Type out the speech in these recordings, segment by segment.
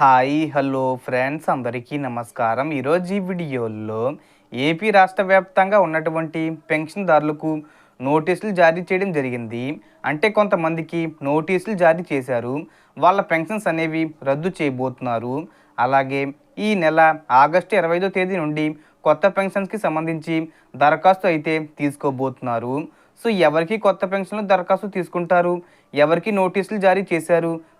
Hi hello friends అందరికీ నమస్కారం. ఈరోజు ఈ వీడియోలో ఏపీ రాష్ట్ర వ్యాప్తంగా ఉన్నటువంటి పెన్షన్దారులకు నోటీసులు జారీ చేయడం జరిగింది. అంటే కొంతమందికి నోటీసులు జారీ చేశారు. వాళ్ళ పెన్షన్స్ అనేవి రద్దు చేయబోతున్నారు. అలాగే ఈ నెల ఆగస్టు ఇరవై తేదీ నుండి కొత్త పెన్షన్స్కి సంబంధించి దరఖాస్తు అయితే తీసుకోబోతున్నారు. సో ఎవరికి కొత్త పెన్షన్లు దరఖాస్తు తీసుకుంటారు? ఎవరికి నోటీసులు జారీ చేశారు?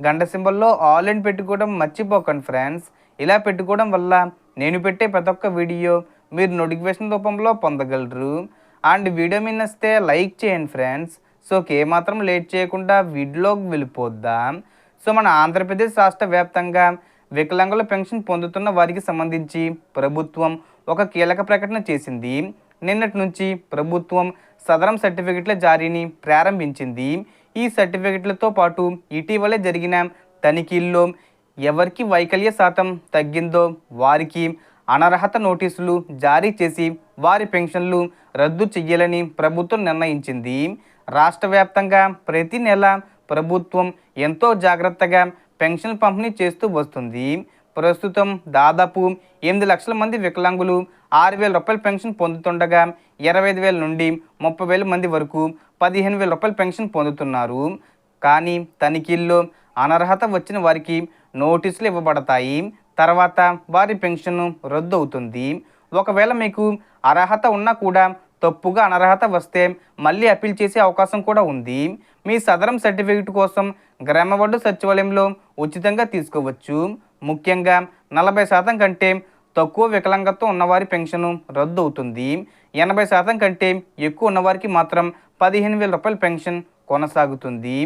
గంట సింబల్లో ఆల్ అని పెట్టుకోవడం మర్చిపోకండి ఫ్రెండ్స్. ఇలా పెట్టుకోవడం వల్ల నేను పెట్టే ప్రతి ఒక్క వీడియో మీరు నోటిఫికేషన్ రూపంలో పొందగలరు. అండ్ వీడియో మీద నచ్చితే లైక్ చేయండి ఫ్రెండ్స్. సో ఏమాత్రం లేట్ చేయకుండా వీడియోకి వెళ్ళిపోద్దాం. సో మన ఆంధ్రప్రదేశ్ రాష్ట్ర వ్యాప్తంగా వికలాంగుల పెన్షన్ పొందుతున్న వారికి సంబంధించి ప్రభుత్వం ఒక కీలక ప్రకటన చేసింది. నిన్నటి నుంచి ప్రభుత్వం సదరం సర్టిఫికెట్ల జారీని ప్రారంభించింది. ఈ సర్టిఫికెట్లతో పాటు ఇటీవలే జరిగిన తనిఖీల్లో ఎవరికి వైకల్య శాతం తగ్గిందో వారికి అనర్హత నోటీసులు జారీ చేసి వారి పెన్షన్లు రద్దు చేయాలని ప్రభుత్వం నిర్ణయించింది. రాష్ట్ర వ్యాప్తంగా ప్రతి నెల ప్రభుత్వం ఎంతో జాగ్రత్తగా పెన్షన్ పంపిణీ చేస్తూ వస్తుంది. ప్రస్తుతం దాదాపు ఎనిమిది లక్షల మంది వికలాంగులు ఆరు వేల రూపాయల పెన్షన్ పొందుతుండగా ఇరవై ఐదు వేల నుండి ముప్పై వేల మంది వరకు పదిహేను వేల రూపాయల పెన్షన్ పొందుతున్నారు. కానీ తనిఖీల్లో అనర్హత వచ్చిన వారికి నోటీసులు ఇవ్వబడతాయి. తర్వాత వారి పెన్షన్ రద్దు అవుతుంది ఒకవేళ మీకు అర్హత ఉన్నా కూడా తప్పుగా అనర్హత వస్తే మళ్ళీ అప్పీల్ చేసే అవకాశం కూడా ఉంది. మీ సదరం సర్టిఫికేట్ కోసం గ్రామవార్డు సచివాలయంలో ఉచితంగా తీసుకోవచ్చు. ముఖ్యంగా నలభై శాతం కంటే తక్కువ వికలాంగత్వం ఉన్నవారి పెన్షన్ రద్దు అవుతుంది ఎనభై శాతం కంటే ఎక్కువ ఉన్నవారికి మాత్రం పదిహేను వేల రూపాయల పెన్షన్ కొనసాగుతుంది.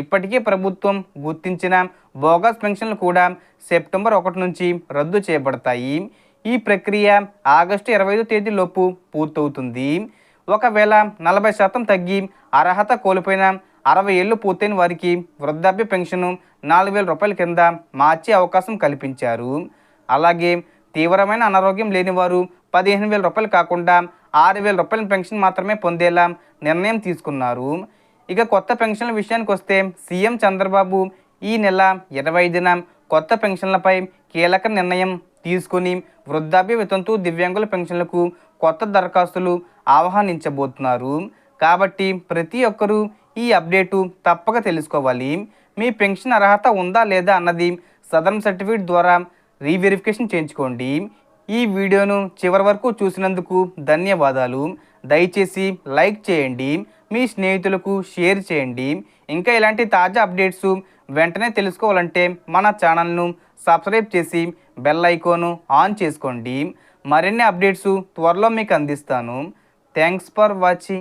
ఇప్పటికే ప్రభుత్వం గుర్తించిన బోగస్ పెన్షన్లు కూడా సెప్టెంబర్ ఒకటి నుంచి రద్దు చేయబడతాయి. ఈ ప్రక్రియ ఆగస్టు ఇరవై ఐదు తేదీలోపు పూర్తవుతుంది. ఒకవేళ నలభై శాతం తగ్గి అర్హత కోల్పోయిన అరవై ఏళ్ళు పూర్తయిన వారికి వృద్ధాప్య పెన్షన్ నాలుగు వేల రూపాయల కింద మార్చే అవకాశం కల్పించారు. అలాగే తీవ్రమైన అనారోగ్యం లేనివారు పదిహేను వేల రూపాయలు కాకుండా ఆరు వేల రూపాయల పెన్షన్ మాత్రమే పొందేలా నిర్ణయం తీసుకున్నారు. ఇక కొత్త పెన్షన్ల విషయానికి వస్తే సీఎం చంద్రబాబు ఈ నెల ఇరవై ఐదున కొత్త పెన్షన్లపై కీలక నిర్ణయం తీసుకుని వృద్ధాప్య వితంతు దివ్యాంగుల పెన్షన్లకు కొత్త దరఖాస్తులు ఆహ్వానించబోతున్నారు. కాబట్టి ప్రతి ఒక్కరూ ఈ అప్డేటు తప్పక తెలుసుకోవాలి. మీ పెన్షన్ అర్హత ఉందా లేదా అన్నది సదరం సర్టిఫికేట్ ద్వారా రీవెరిఫికేషన్ చేయించుకోండి. ఈ వీడియోను చివరి వరకు చూసినందుకు ధన్యవాదాలు. దయచేసి లైక్ చేయండి. మీ స్నేహితులకు షేర్ చేయండి. ఇంకా ఇలాంటి తాజా అప్డేట్స్ వెంటనే తెలుసుకోవాలంటే మన ఛానల్ను సబ్స్క్రైబ్ చేసి బెల్ ఐకోను ఆన్ చేసుకోండి. మరిన్ని అప్డేట్స్ త్వరలో మీకు అందిస్తాను. Thanks for watching.